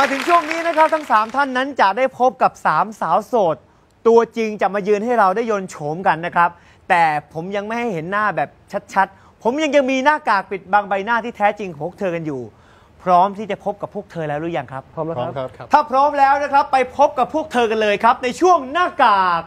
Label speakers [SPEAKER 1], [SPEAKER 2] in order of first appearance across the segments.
[SPEAKER 1] มาถึงช่วงนี้นะครับ ทั้ง 3 ท่านนั้นจะได้พบกับ 3 สาวโสด ตัวจริงจะมายืนให้เราได้ยนต์โฉมกันนะครับ แต่ผมยังไม่ให้เห็นหน้าแบบชัดๆ ผมยังจะมีหน้ากากปิดบังใบหน้าที่แท้จริงของพวกเธอกันอยู่ พร้อมที่จะพบกับพวกเธอแล้วหรือยังครับ
[SPEAKER 2] พร้อมแล้ว
[SPEAKER 3] พร้อม
[SPEAKER 2] ค
[SPEAKER 3] ค
[SPEAKER 2] รั
[SPEAKER 3] รับบ
[SPEAKER 1] ถ้าพร้อมแล้วนะครับ ไปพบกับพวกเธอกันเลยครับ ในช่วงหน้ากาก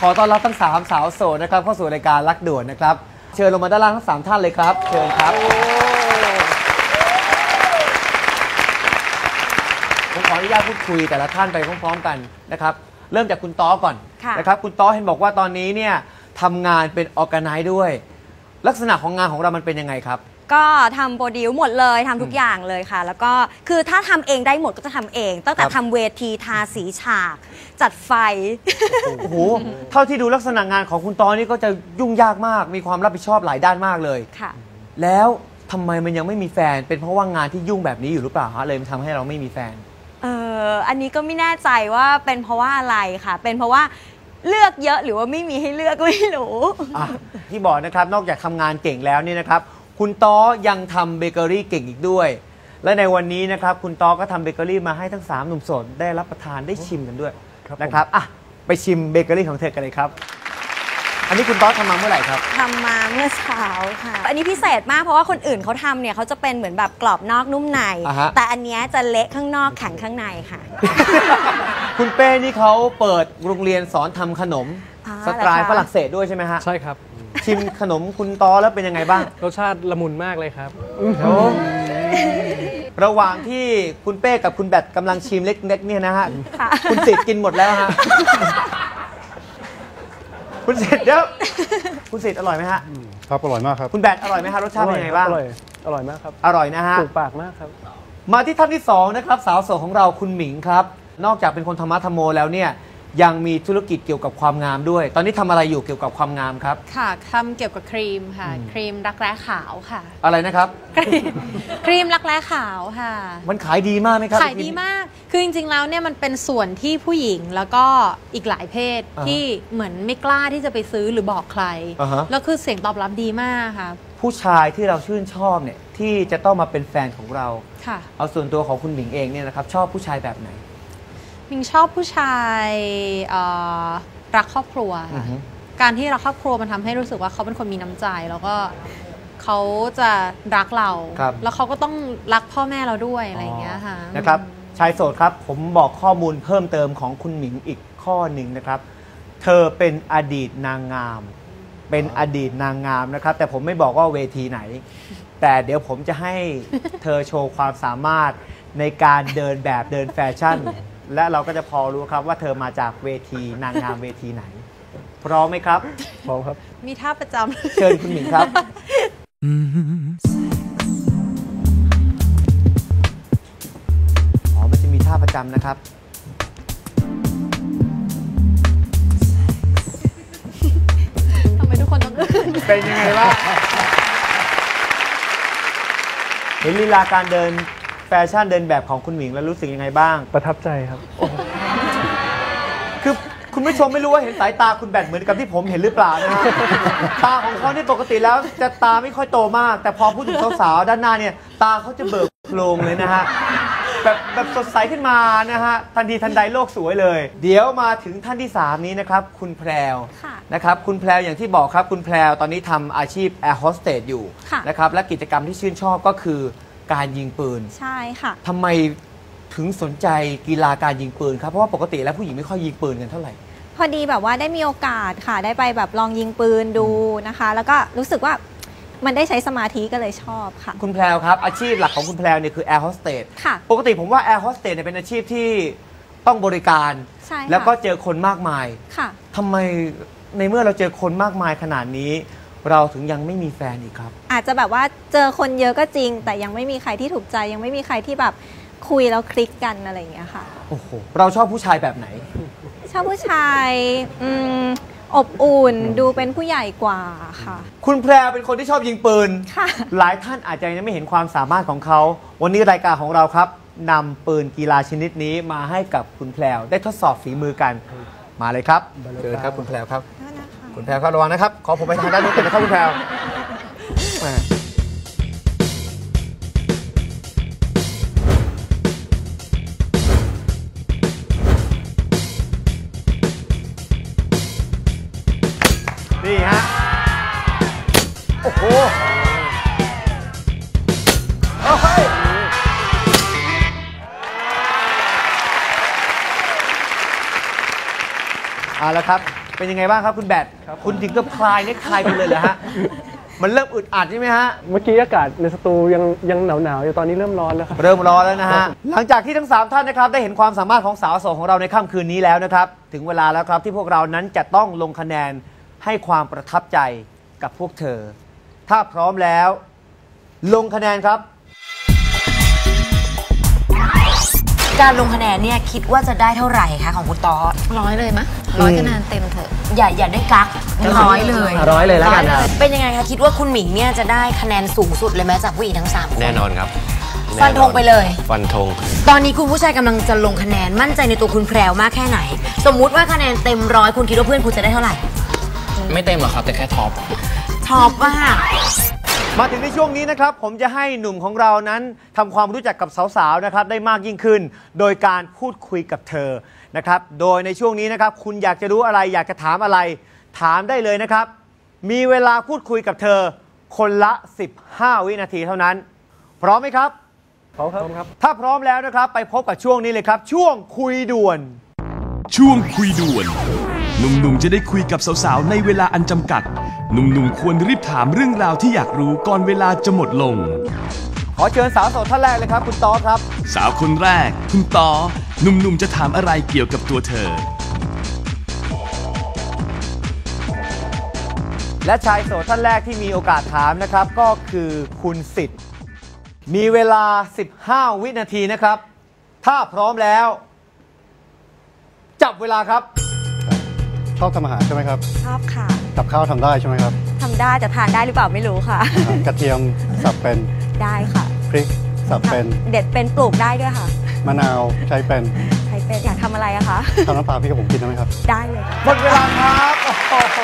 [SPEAKER 1] ขอต้อนรับทั้ง 3 สาวโสดนะครับเข้าสู่รายการรักด่วนนะครับ เชิญลงมาด้านล่างทั้ง 3 ท่านเลยครับ เชิญครับ ผมขออนุญาตพูดคุยแต่ละท่านไปพร้อมๆกันนะครับ เริ่มจากคุณต้อก่อน
[SPEAKER 4] ค่ะ
[SPEAKER 1] นะครับคุณต้อเห็นบอกว่าตอนนี้เนี่ยทำงานเป็นออ g a ไน z e ด้วย ลักษณะของงานของเรามันเป็นยังไงครับ
[SPEAKER 4] ก็ทำโปรดิวหมดเลยทำทุกอย่างเลยค่ะ แล้วก็คือถ้าทำเองได้หมดก็จะทำเอง ตั้งแต่
[SPEAKER 1] ครับ
[SPEAKER 4] ทำเวทีทาสีฉาก จัดไฟ
[SPEAKER 1] โอ้โห เท่าที่ดูลักษณะงานของคุณต้อนี่ก็จะยุ่งยากมาก มีความรับผิดชอบหลายด้านมากเลย
[SPEAKER 4] ค่ะ
[SPEAKER 1] แล้วทำไมมันยังไม่มีแฟน เป็นเพราะว่างานที่ยุ่งแบบนี้อยู่หรือเปล่าฮะเลยมันทำให้เราไม่มีแฟน
[SPEAKER 4] เอออันนี้ก็ไม่แน่ใจว่าเป็นเพราะว่าอะไรค่ะ เป็นเพราะว่าเลือกเยอะหรือว่าไม่มีให้เลือกก็ไม่รู้
[SPEAKER 1] อะที่บอกนะครับนอกจากทำงานเก่งแล้วเนี่ยนะครับ คุณต้อยังทำเบเกอรี่เก่งอีกด้วย และในวันนี้นะครับคุณต้อก็ทำเบเกอรี่มาให้ทั้ง 3 หนุ่มโสดได้รับประทานได้ชิมกันด้วย
[SPEAKER 2] ครับผม
[SPEAKER 1] นะครับอะไปชิมเบเกอรี่ของเธอกันเลยครับ อันนี้คุณต้อทำมาเมื่อไหร่ครับ
[SPEAKER 4] ทำมาเมื่อเช้าค่ะ อันนี้พิเศษมากเพราะว่าคนอื่นเขาทำเนี่ยเขาจะเป็นเหมือนแบบกรอบนอกนุ่มใน
[SPEAKER 1] อ่าฮะ
[SPEAKER 4] แต่อันเนี้ยจะเละข้างนอกแข็งข้างในค่ะ
[SPEAKER 1] คุณเป้นี่เขาเปิดโรงเรียนสอนทำขนม
[SPEAKER 4] อ่า
[SPEAKER 1] สไตล์
[SPEAKER 4] เหรอคะ
[SPEAKER 1] ฝรั่งเศสด้วยใช่ไหมฮะ
[SPEAKER 2] ใช่ครับ
[SPEAKER 1] ชิมขนมคุณต้อแล้วเป็นยังไงบ้าง
[SPEAKER 2] รสชาติละมุนมากเลยครับ
[SPEAKER 1] ระหว่างที่คุณเป้กับคุณแบทกำลังชิมเล็กๆเนี่ยนะฮะ
[SPEAKER 4] ค่ะ
[SPEAKER 1] คุณสิทธิ์กินหมดแล้วฮะ คุณสิทธิ์เดี๋ยว คุณสิทธิ์อร่อยไหมฮะ
[SPEAKER 3] ครับอร่อยมากครับ
[SPEAKER 1] คุณแบทอร่อยไหมฮะ รสชาติเป็นยังไงบ้าง
[SPEAKER 2] อร่อย อร่อยมากครับ
[SPEAKER 1] อร่อยนะฮะ
[SPEAKER 2] ถูกปากมากครับ
[SPEAKER 1] มาที่ท่านที่สองนะครับ สาวโสดของเราคุณหมิงครับ นอกจากเป็นคนธรรมะธรรมโมแล้วเนี่ย ยังมีธุรกิจเกี่ยวกับความงามด้วย ตอนนี้ทำอะไรอยู่เกี่ยวกับความงามครับ
[SPEAKER 5] ค่ะทำเกี่ยวกับครีมค่ะ ครีมรักแร้ขาวค่ะ
[SPEAKER 1] อะไรนะครับ
[SPEAKER 5] ครีมครีมรักแร้ขาวค่ะ
[SPEAKER 1] มันขายดีมากไหมครับ
[SPEAKER 5] ขายดีมาก คือจริงๆแล้วเนี่ยมันเป็นส่วนที่ผู้หญิงแล้วก็อีกหลายเพศ
[SPEAKER 1] อ่าฮะ
[SPEAKER 5] ที่เหมือนไม่กล้าที่จะไปซื้อหรือบอกใคร
[SPEAKER 1] อ่าฮะ
[SPEAKER 5] แล้วคือเสียงตอบรับดีมากค่ะ
[SPEAKER 1] ผู้ชายที่เราชื่นชอบเนี่ยที่จะต้องมาเป็นแฟนของเรา
[SPEAKER 5] ค่ะ
[SPEAKER 1] เอาส่วนตัวของคุณหมิงเองเนี่ยนะครับชอบผู้ชายแบบไหน
[SPEAKER 5] มิงชอบผู้ชายเอ่อรักครอบครัว
[SPEAKER 1] อือ
[SPEAKER 5] ค่ะ
[SPEAKER 1] ฮึ
[SPEAKER 5] การที่รักครอบครัวมันทำให้รู้สึกว่าเขาเป็นคนมีน้ำใจ แล้วก็เขาจะรักเรา
[SPEAKER 1] ครับ
[SPEAKER 5] แล้วเขาก็ต้องรักพ่อแม่เราด้วยอะไรอย่างเงี้ยค่ะ
[SPEAKER 1] นะครับชายโสดครับ ผมบอกข้อมูลเพิ่มเติมของคุณหมิงอีกข้อหนึ่งนะครับ เธอเป็นอดีตนางงาม เป็นอดีตนางงามนะครับ แต่ผมไม่บอกว่าเวทีไหน แต่เดี๋ยวผมจะให้เธอโชว์ความสามารถในการเดินแบบเดินแฟชั่น และเราก็จะพอรู้ครับว่าเธอมาจากเวทีนางงามเวทีไหน พร้อมไหมครับ
[SPEAKER 2] พร้อมครับ
[SPEAKER 5] มีท่าประจำ
[SPEAKER 1] เชิญคุณหมิงครับ อ๋อ มันจะมีท่าประจำนะครับ
[SPEAKER 5] ทำไมทุกคนต้องอึ้ง
[SPEAKER 1] เป็นยังไงบ้างเห็นลีลาการเดิน แฟชั่นเดินแบบของคุณหมิงแล้วรู้สึกยังไงบ้าง
[SPEAKER 2] ประทับใจครับ
[SPEAKER 1] คือคุณผู้ชมไม่รู้ว่าเห็นสายตาคุณแบทเหมือนกับที่ผมเห็นหรือเปล่านะฮะ ตาของเขานี่ปกติแล้วจะตาไม่ค่อยโตมาก แต่พอพูดถึงสาวๆด้านหน้าเนี่ย ตาเขาจะเบิกโพลงเลยนะฮะ แบบแบบสดใสขึ้นมานะฮะ ทันทีทันใดโลกสวยเลย เดี๋ยวมาถึงท่านที่ 3 นี้นะครับ คุณแพรว
[SPEAKER 4] ค่ะ
[SPEAKER 1] นะครับคุณแพรวอย่างที่บอกครับคุณแพรวตอนนี้ทำอาชีพแอร์โฮสเตสอยู่
[SPEAKER 4] ค่ะ
[SPEAKER 1] นะครับและกิจกรรมที่ชื่นชอบก็คือ การยิงปืน
[SPEAKER 4] ใช่ค่ะ
[SPEAKER 1] ทำไมถึงสนใจกีฬาการยิงปืนครับ เพราะว่าปกติแล้วผู้หญิงไม่ค่อยยิงปืนกันเท่าไหร่
[SPEAKER 4] พอดีแบบว่าได้มีโอกาสค่ะ ได้ไปแบบลองยิงปืนดูนะคะ แล้วก็รู้สึกว่ามันได้ใช้สมาธิก็เลยชอบค่ะ
[SPEAKER 1] คุณแพรวครับ อาชีพหลักของคุณแพรวเนี่ยคือแอร์โฮสเตส
[SPEAKER 4] ค่ะ
[SPEAKER 1] ปกติผมว่าแอร์โฮสเตสเนี่ยเป็นอาชีพที่ต้องบริการ
[SPEAKER 4] ใช่ค่ะ
[SPEAKER 1] แล้วก็เจอคนมากมาย
[SPEAKER 4] ค่ะ
[SPEAKER 1] ทำไมในเมื่อเราเจอคนมากมายขนาดนี้ เราถึงยังไม่มีแฟนอีกครับ
[SPEAKER 4] อาจจะแบบว่าเจอคนเยอะก็จริง แต่ยังไม่มีใครที่ถูกใจยังไม่มีใครที่แบบคุยแล้วคลิกกันอะไรอย่างเงี้ยค่ะ
[SPEAKER 1] โอ้โหเราชอบผู้ชายแบบไหน
[SPEAKER 4] ชอบผู้ชายอืมโออบอุ่นดูเป็นผู้ใหญ่กว่าค่ะ
[SPEAKER 1] คุณแพรวเป็นคนที่ชอบยิงปืน
[SPEAKER 4] ค่ะ
[SPEAKER 1] หลายท่านอาจจะยังไม่เห็นความสามารถของเขา วันนี้รายการของเราครับนำปืนกีฬาชนิดนี้มาให้กับคุณแพรวได้ทดสอบฝีมือกันมาเลยครับ เชิญครับคุณแพรวครับ คุณแพรวครับระวังนะครับ ขอผมไปทางด้านนู้นก่อนนะครับคุณแพรวนี่ฮะ โอ้โหเอาเฮ้ยเอาละครับ เป็นยังไงบ้างครับคุณแบท
[SPEAKER 2] ครับ
[SPEAKER 1] คุณถึงกับคลายเนี่ยคลายไปเลยเหรอฮะมันเริ่มอึดอัดใช่ไหมฮะ
[SPEAKER 2] เมื่อกี้อากาศในสตูยังยังหนาวหนาวๆอยู่ตอนนี้เริ่มร้อนแล้วครับ
[SPEAKER 1] เริ่มร้อนแล้วนะฮะ หลังจากที่ทั้ง 3 ท่านนะครับได้เห็นความสามารถของสาวโสดของเราในค่ำคืนนี้แล้วนะครับ ถึงเวลาแล้วครับที่พวกเรานั้นจะต้องลงคะแนนให้ความประทับใจกับพวกเธอ ถ้าพร้อมแล้ว ลงคะแนนครับ
[SPEAKER 3] การลงคะแนนเนี่ยคิดว่าจะได้เท่าไหร่คะของคุณตอส
[SPEAKER 5] ร้อยเลยมะร้อยคะแนนเต็มเถอะ
[SPEAKER 3] อย่าอย่าได้กักร้อยเลย
[SPEAKER 2] ร้อยเลยแล้วกันครับ
[SPEAKER 3] เป็นยังไงคะคิดว่าคุณหมิงเนี่ยจะได้คะแนนสูงสุดเลยไหมจากผู้หญิงทั้งสามคน
[SPEAKER 6] แน่นอนครับ
[SPEAKER 3] ฟันธงไปเลย
[SPEAKER 6] ฟันธง
[SPEAKER 3] ตอนนี้คุณผู้ชายกำลังจะลงคะแนนมั่นใจในตัวคุณแพรวมากแค่ไหน สมมุติว่าคะแนนเต็มร้อยคุณคิดว่าเพื่อนคุณจะได้เท่าไหร่
[SPEAKER 6] ไม่เต็มหรอกครับแต่แค่ท็อป
[SPEAKER 3] ชอบมาก
[SPEAKER 1] มาถึงในช่วงนี้นะครับ ผมจะให้หนุ่มของเรานั้นทำความรู้จักกับสาวๆนะครับได้มากยิ่งขึ้น โดยการพูดคุยกับเธอนะครับ โดยในช่วงนี้นะครับ คุณอยากจะรู้อะไรอยากจะถามอะไร ถามได้เลยนะครับ มีเวลาพูดคุยกับเธอ คนละ 15 วินาทีเท่านั้น พร้อมไหมครับ
[SPEAKER 2] พร้อมครับ
[SPEAKER 1] ถ้าพร้อมแล้วนะครับ ไปพบกับช่วงนี้เลยครับ ช่วงคุยด่วน
[SPEAKER 7] ช่วงคุยด่วนหนุ่มๆจะได้คุยกับสาวๆในเวลาอันจำกัด หนุ่มๆควรรีบถามเรื่องราวที่อยากรู้ก่อนเวลาจะหมดลง
[SPEAKER 1] ขอเชิญสาวโสดท่านแรกเลยครับ คุณต๊อกครับ
[SPEAKER 7] สาวคนแรก คุณตอหนุ่มๆจะถามอะไรเกี่ยวกับตัวเธอ
[SPEAKER 1] และชายโสดท่านแรกที่มีโอกาสถามนะครับ ก็คือคุณสิทธิ์ มีเวลา 15 วินาทีนะครับ ถ้าพร้อมแล้ว จับเวลาครับ
[SPEAKER 8] ชอบทำอาหารใช่ไหมครับ
[SPEAKER 4] ชอบค่ะ
[SPEAKER 8] กับข้าวทำได้ใช่ไหมครับ
[SPEAKER 4] ทำได้แต่ทานได้หรือเปล่าไม่รู้ค่ะ
[SPEAKER 8] อ่ากระเทียมสับเป็น
[SPEAKER 4] ได้ค่ะ
[SPEAKER 8] พริกสับเป็น
[SPEAKER 4] เด็ดเป็นปลูกได้ด้วยค่ะ
[SPEAKER 8] มะนาวใช้เป็น
[SPEAKER 4] ใช้เป็นอยากทำอะไรอะคะ
[SPEAKER 8] ทำน้ำปลาพี่กับผมกินได้ไหมครับ
[SPEAKER 4] ได้เลยค่ะ
[SPEAKER 1] หมดเวลาครับโอ้โห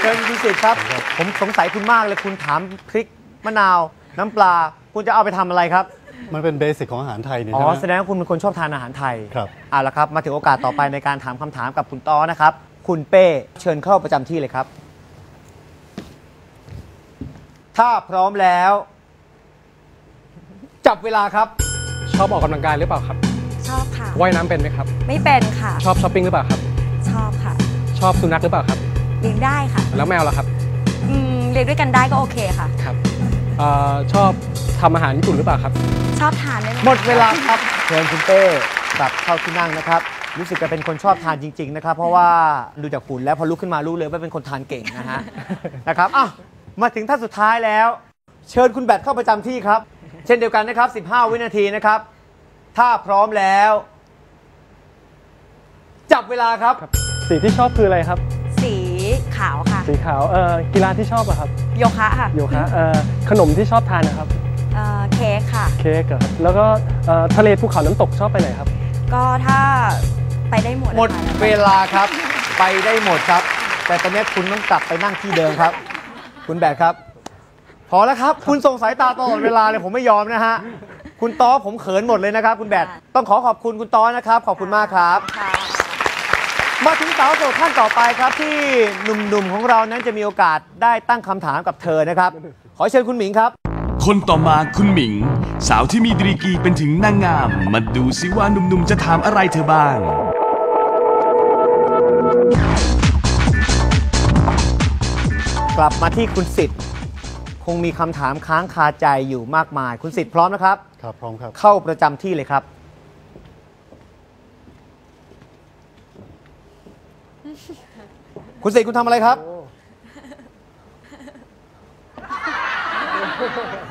[SPEAKER 1] เชิญคุณสิทธิ์ครับ ผมสงสัยคุณมากเลยคุณถามพริกมะนาวน้ำปลาคุณจะเอาไปทำอะไรครับ
[SPEAKER 8] มันเป็นเบสิกของอาหารไทยนี่
[SPEAKER 1] อ๋อ
[SPEAKER 8] ใช่ไหม
[SPEAKER 1] แสดงว่าคุณเป็นคนชอบทานอาหารไทย
[SPEAKER 8] ครับ
[SPEAKER 1] เอาละครับ มาถึงโอกาสต่อไปในการถามคำถามกับคุณต้อนะครับ คุณเป้เชิญเข้าประจำที่เลยครับ ถ้าพร้อมแล้ว จับเวลาครับ
[SPEAKER 2] ชอบออกกำลังกายหรือเปล่าครับ
[SPEAKER 4] ชอบค่ะ
[SPEAKER 2] ว่ายน้ำเป็นไหมครับ
[SPEAKER 4] ไม่เป็นค่ะ
[SPEAKER 2] ชอบช้อปปิ้งหรือเปล่าครับ
[SPEAKER 4] ชอบค่ะ
[SPEAKER 2] ชอบสุนัขหรือเปล่าครับ
[SPEAKER 4] เลี้ยงได้ค่ะ
[SPEAKER 2] แล้วแมวล่ะครับ
[SPEAKER 4] อืมเลี้ยงด้วยกันได้ก็โอเคค่ะ
[SPEAKER 2] ครับเอ่อชอบทำอาหารญี่ปุ่นหรือเปล่าครับ
[SPEAKER 4] ชอบทานได้ไหม
[SPEAKER 1] หมดเวลาครับเชิญคุณเป้กลับเข้าที่นั่งนะครับ รู้สึกจะเป็นคนชอบทานจริง ๆ นะครับ เพราะว่าดูจากหุ่นแล้วพอลุกขึ้นมารู้เลยว่าเป็นคนทานเก่งนะฮะ นะครับอะมาถึงท่านสุดท้ายแล้ว เชิญคุณแบทเข้าประจำที่ครับ เช่นเดียวกันนะครับ 15 วินาทีนะครับ ถ้าพร้อมแล้ว จับเวลาครับ
[SPEAKER 2] สีที่ชอบคืออะไรครับ
[SPEAKER 4] สีขาวค่ะ
[SPEAKER 2] สีขาวเอ่อกีฬาที่ชอบอะครับ
[SPEAKER 4] โยคะค่ะ
[SPEAKER 2] โยคะเอ่อขนมที่ชอบทานนะครับ
[SPEAKER 4] เอ่อเค้กค่ะ
[SPEAKER 2] เค้กเหรอครับแล้วก็เอ่อทะเลภูเขาน้ำตกชอบไปไหนครับ
[SPEAKER 4] ก็ถ้า ไปได้หมด
[SPEAKER 1] หมด
[SPEAKER 4] นะคะ
[SPEAKER 1] เวลาครับ ไปได้หมดครับ แต่ตอนนี้คุณต้องกลับไปนั่งที่เดิมครับ คุณแบทครับ พอแล้วครับ คุณส่งสายตาตลอดเวลาเลยผมไม่ยอมนะฮะ คุณต้อผมเขินหมดเลยนะครับ คุณแบทต้องขอขอบคุณคุณต้อนะครับ ขอบคุณมากครับ
[SPEAKER 4] ค่ะ
[SPEAKER 1] มาถึงสาวโสดท่านต่อไปครับ ที่หนุ่มๆของเรานั้นจะมีโอกาสได้ตั้งคำถามกับเธอนะครับ ขอเชิญคุณหมิงครับ
[SPEAKER 7] คนต่อมาคุณหมิง สาวที่มีดีกรีเป็นถึงนางงาม มาดูซิว่าหนุ่มๆจะถามอะไรเธอบ้าง
[SPEAKER 1] กลับมาที่คุณสิทธิ์คงมีคำถามค้างคาใจอยู่มากมาย คุณสิทธิ์พร้อมนะครับ
[SPEAKER 8] ครับพร้อมครับ
[SPEAKER 1] เข้าประจำที่เลยครับ คุณสิทธิ์คุณทำอะไรครับ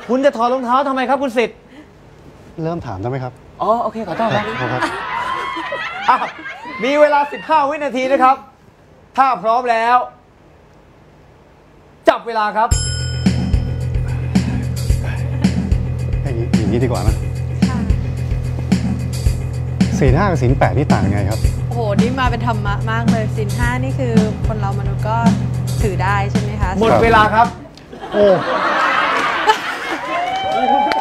[SPEAKER 1] คุณจะถอดรองเท้าทำไมครับ คุณสิทธิ์
[SPEAKER 8] เริ่มถามได้ไหมครับ
[SPEAKER 1] อ๋อ โอเค ขอโทษครับ
[SPEAKER 8] ครับ
[SPEAKER 1] อ้าวมีเวลา 15 วินาทีนะครับ ถ้าพร้อมแล้ว จับเวลาครับ
[SPEAKER 8] อย่างนี้อย่างนี้ดีกว่านะศีลห้ากับศีลแปดนี่ต่างยังไงครับ
[SPEAKER 5] โอ้โห นี่มาเป็นธรรมะมากเลยสินห้านี่คือคนเรามนุษย์ก็ถือได้ใช่ไหมคะ
[SPEAKER 1] หมดเวลาครับ
[SPEAKER 8] โอ้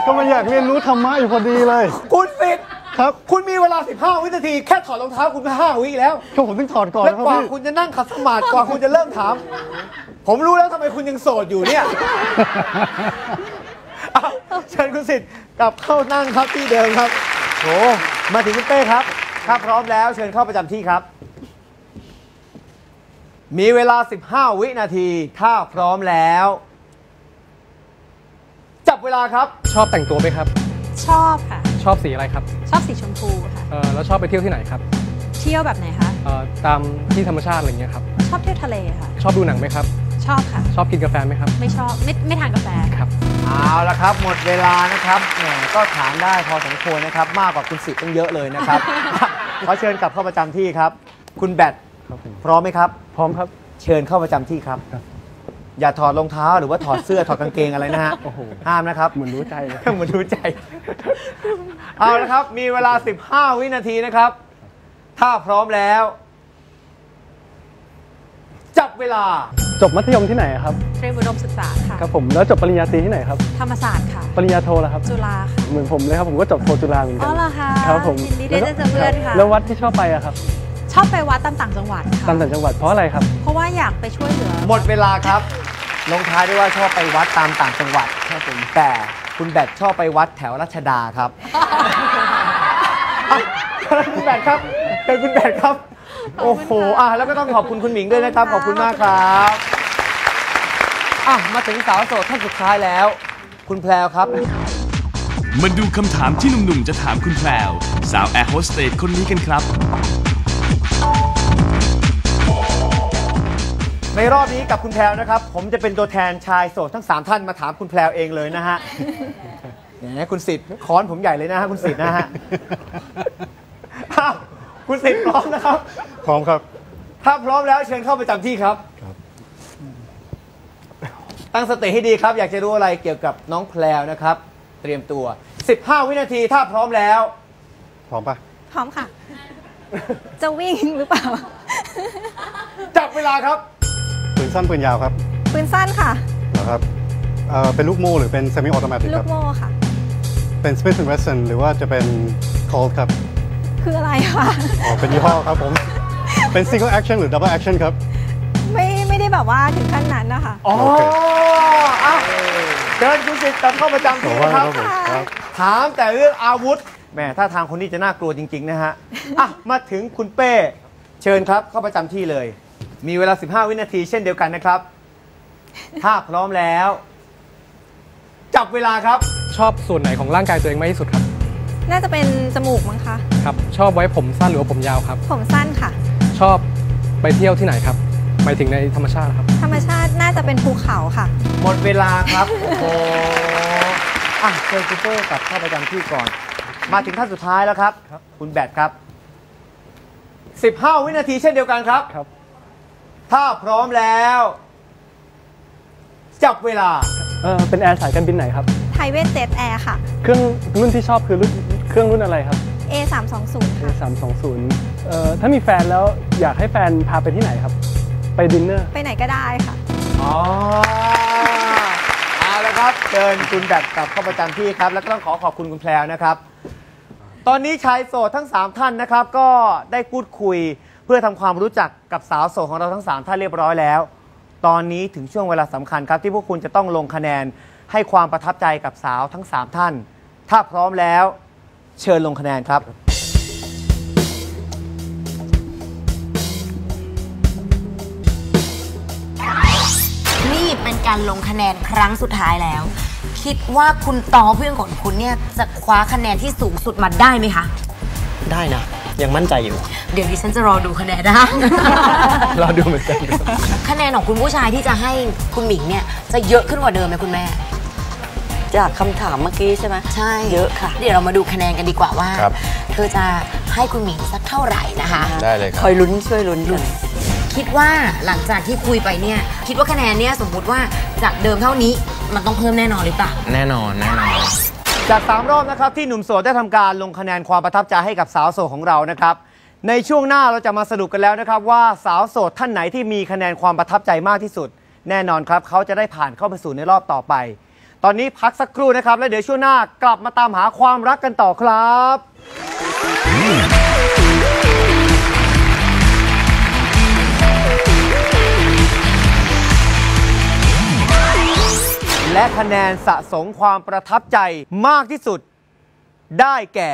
[SPEAKER 8] ก็มาอยากเรียนรู้ธรรมะอยู่พอดีเลย
[SPEAKER 1] คุณสิทธิ์
[SPEAKER 8] ครับ
[SPEAKER 1] คุณมีเวลา 15 วินาที แค่ถอดรองเท้าคุณก็5วิแล้ว
[SPEAKER 8] ก็ผมต้องถอดก่อน
[SPEAKER 1] แล้ว
[SPEAKER 8] นะครับ
[SPEAKER 1] กว่า
[SPEAKER 8] พี่
[SPEAKER 1] คุณจะนั่งขัดสมาธิกว่าคุณจะเริ่มถาม ผมรู้แล้วทำไมคุณยังโสดอยู่เนี่ยอ้าวเชิญคุณสิทธิ์กลับเข้านั่งครับที่เดิมครับโหมาถึงคุณเป้ครับ ถ้าพร้อมแล้ว เชิญเข้าประจำที่ครับ มีเวลา 15 วินาที ถ้าพร้อมแล้ว จับเวลาครับ
[SPEAKER 2] ชอบแต่งตัวไหมครับ
[SPEAKER 5] ชอบค่ะ
[SPEAKER 2] ชอบสีอะไรครับ
[SPEAKER 5] ชอบสีชมพูค่ะ
[SPEAKER 2] เออแล้วชอบไปเที่ยวที่ไหนครับ
[SPEAKER 5] เที่ยวแบบไหนคะ
[SPEAKER 2] เออตามที่ธรรมชาติอะไรเงี้ยครับ
[SPEAKER 5] ชอบเที่ยวทะเลค่ะ
[SPEAKER 2] ชอบดูหนังไหมครับ
[SPEAKER 5] ชอบค่ะ
[SPEAKER 2] ชอบกินกาแฟไหมครับ
[SPEAKER 5] ไม่ชอบ ไม่ไม่ทานกาแฟ
[SPEAKER 2] ครับ
[SPEAKER 1] เอาละครับ หมดเวลานะครับแหมก็ถามได้พอสมควรนะครับ มากกว่าคุณสิทธิ์ตั้งเยอะเลยนะครับ ขอเชิญกลับเข้าประจำที่ครับ คุณแบท
[SPEAKER 8] ครับผม
[SPEAKER 1] พร้อมไหมครับ
[SPEAKER 2] พร้อมครับ
[SPEAKER 1] เชิญเข้าประจำที่ครับ
[SPEAKER 8] ครับ
[SPEAKER 1] อย่าถอดรองเท้าหรือว่าถอดเสื้อถอดกางเกงอะไรนะฮะ
[SPEAKER 2] โอ้โห
[SPEAKER 1] ห้ามนะครับ
[SPEAKER 2] เหมือนรู้ใจเลย
[SPEAKER 1] เหมือนรู้ใจ เอาละครับ มีเวลา 15 วินาทีนะครับ ถ้าพร้อมแล้ว จับเวลา
[SPEAKER 2] จบมัธยมที่ไหนครับ
[SPEAKER 5] เตรียมอุดมศึกษาค่ะ
[SPEAKER 2] ครับผมแล้วจบปริญญาตรีที่ไหนครับ
[SPEAKER 5] ธรรมศาสตร์ค่ะ
[SPEAKER 2] ปริญญาโทแล้วครับ
[SPEAKER 5] จุฬาค่ะ
[SPEAKER 2] เหมือนผมเลยครับผมก็จบโทจุฬาเหมือนกั
[SPEAKER 5] อ๋อเหรอคะ
[SPEAKER 2] ครับผม
[SPEAKER 5] ยินดีได้เจอเพื่อนค่ะ
[SPEAKER 2] แล้ววัดที่ชอบไปอะครับ
[SPEAKER 5] ชอบไปวัดตามต่างจังหวัดค่ะ
[SPEAKER 2] ตามต่างจังหวัดเพราะอะไรครับ
[SPEAKER 5] เพราะว่าอยากไปช่วยเหลือ
[SPEAKER 1] หมดเวลาครับ ลงท้ายด้วยว่าชอบไปวัดตามต่างจังหวัดครับผมแต่คุณแบทชอบไปวัดแถวรัชดาครับอะเชิญคุณแบทครับเชิญคุณแบทครับ โอ้โหอะแล้วก็ต้องขอบคุณคุณหมิงด้วยนะครับขอบคุณมากครับอะมาถึงสาวโสดท่านสุดท้ายแล้ว คุณแพรวครับ
[SPEAKER 7] มาดูคำถามที่หนุ่มๆ จะถามคุณแพรวสาวแอร์โฮสเตสคนนี้กันครับ
[SPEAKER 1] ในรอบนี้กับคุณแพรวนะครับ ผมจะเป็นตัวแทนชายโสดทั้ง 3 ท่านมาถามคุณแพรวเองเลยนะฮะแหมคุณสิทธิ์ค้อนผมใหญ่เลยนะฮะคุณสิทธิ์นะฮะอ้าวคุณสิทธิ์พร้อมนะครับ
[SPEAKER 8] พร้อมครับ
[SPEAKER 1] ถ้าพร้อมแล้วเชิญเข้าประจำที่ครับ
[SPEAKER 8] ครับ
[SPEAKER 1] ตั้งสติให้ดีครับ อยากจะรู้อะไรเกี่ยวกับน้องแพรวนะครับ เตรียมตัว 15 วินาทีถ้าพร้อมแล้ว
[SPEAKER 8] พร้อมปะ
[SPEAKER 4] พร้อมค่ะ จะวิ่งหรือเปล่า
[SPEAKER 1] จับเวลาครับ
[SPEAKER 8] ปืน สั้นปืนยาวครับ
[SPEAKER 4] ปืนสั้นค่ะ
[SPEAKER 8] เหรอครับเอ่อเป็นลูกโม่หรือเป็น semi automatic
[SPEAKER 4] ลู
[SPEAKER 8] ครั
[SPEAKER 4] ก
[SPEAKER 8] บ
[SPEAKER 4] โม่ค่ะ
[SPEAKER 8] เป็น Smith Wesson หรือว่าจะเป็น Colt ครับ
[SPEAKER 4] คืออะไรคะ
[SPEAKER 8] อ๋อ เป็นยี่ห้อครับผม เป็น single action หรือ double action ครับ
[SPEAKER 4] ไม่ไม่ได้แบบว่าถึงขั้นนั้นนะคะ
[SPEAKER 1] อ๋อ
[SPEAKER 8] โอเค
[SPEAKER 1] อะเชิญคุณสิทธิ์กลับเข้าประจำ
[SPEAKER 8] ขอ
[SPEAKER 1] ที่
[SPEAKER 8] ว่า
[SPEAKER 1] นะครับ
[SPEAKER 8] ครับผมครับ
[SPEAKER 1] ถามแต่เรื่องอาวุธแหมถ้าทางคนนี้จะน่ากลัวจริง ๆ นะฮะ อะ มาถึงคุณเป้ เชิญครับเข้าประจำที่เลย มีเวลา 15 วินาทีเช่นเดียวกันนะครับ ถ้าพร้อมแล้ว จับเวลาครับ
[SPEAKER 2] ชอบส่วนไหนของร่างกายตัวเองมากที่สุดครับ
[SPEAKER 4] น่าจะเป็นจมูกมั้งคะ
[SPEAKER 2] ครับ ชอบไว้ผมสั้นหรือว่าผมยาวครับ
[SPEAKER 4] ผมสั้นค่ะ
[SPEAKER 2] ชอบไปเที่ยวที่ไหนครับ หมายถึงในธรรมชาติครับ
[SPEAKER 4] ธรรมชาติน่าจะเป็นภูเขาค่ะ
[SPEAKER 1] หมดเวลาครับ โอ้โหอะเชิญคุณเป้กลับเข้าประจำที่ก่อน มาถึงท่านสุดท้ายแล้วครับคุณแบทครับ 15 วินาทีเช่นเดียวกันครับ
[SPEAKER 2] ครับ
[SPEAKER 1] ถ้าพร้อมแล้ว จับเวลา
[SPEAKER 2] เออเป็นแอร์สายการบินไหนครับ
[SPEAKER 4] ไทเวทเจ็ตแอร์ค่ะ
[SPEAKER 2] เครื่องรุ่นที่ชอบคือรุ่นเครื่องรุ่นอะไรครับ
[SPEAKER 4] A 3 2 0 ค่ะ
[SPEAKER 2] A320 เอ่อถ้ามีแฟนแล้วอยากให้แฟนพาไปที่ไหนครับ ไปดินเนอร์
[SPEAKER 4] ไปไหนก็ได้ค่ะ
[SPEAKER 1] อ๋อเอาละครับเชิญคุณแบทกลับเข้าประจำที่ครับ แล้วก็ต้องขอขอบคุณคุณแพรวนะครับ ตอนนี้ชายโสดทั้ง 3 ท่านนะครับ ก็ได้พูดคุย เพื่อทำความรู้จักกับสาวโสดของเราทั้ง 3 ท่านเรียบร้อยแล้ว ตอนนี้ถึงช่วงเวลาสำคัญครับ ที่พวกคุณจะต้องลงคะแนนให้ความประทับใจกับสาวทั้ง 3 ท่าน ถ้าพร้อมแล้ว เชิญลงคะแนนครับ
[SPEAKER 3] นี่เป็นการลงคะแนนครั้งสุดท้ายแล้ว คิดว่าคุณตอเพื่อนของคุณเนี่ยจะคว้าคะแนนที่สูงสุดมาได้ไหมคะ
[SPEAKER 6] ได้นะ ยังมั่นใจอยู่
[SPEAKER 3] เดี๋ยวดิฉันจะรอดูคะแนนนะ
[SPEAKER 2] เราดูเหมือนกัน
[SPEAKER 3] คะแนนของคุณผู้ชายที่จะให้คุณหมิงเนี่ยจะเยอะขึ้นกว่าเดิมไหมคุณแม่
[SPEAKER 9] จากคำถามเมื่อกี้ใช่ไหม
[SPEAKER 3] ใช่
[SPEAKER 9] เยอะค่ะ
[SPEAKER 3] เดี๋ยวเรามาดูคะแนนกันดีกว่าว่า
[SPEAKER 6] ครับ
[SPEAKER 3] เธอจะให้คุณหมิงสักเท่าไหร่นะคะ
[SPEAKER 6] ได้เลยค
[SPEAKER 9] ครับอยลุ้นช่วยลุ้นกัน
[SPEAKER 3] คคิดว่าหลังจากที่คุยไปเนี่ยคิดว่าคะแนนเนี่ยสมมุติว่าจากเดิมเท่านี้มันต้องเพิ่มแน่นอนหรือเปล่า
[SPEAKER 10] แน่นอนแน่นอน
[SPEAKER 1] จาก 3 รอบนะครับที่หนุ่มโสดได้ทำการลงคะแนนความประทับใจให้กับสาวโสดของเรานะครับ ในช่วงหน้าเราจะมาสรุปกันแล้วนะครับ ว่าสาวโสดท่านไหนที่มีคะแนนความประทับใจมากที่สุด แน่นอนครับ เขาจะได้ผ่านเข้าไปสู่ในรอบต่อไป ตอนนี้พักสักครู่นะครับ แล้วเดี๋ยวช่วงหน้ากลับมาตามหาความรักกันต่อครับ คะแนนสะสมความประทับใจมากที่สุด ได้แก่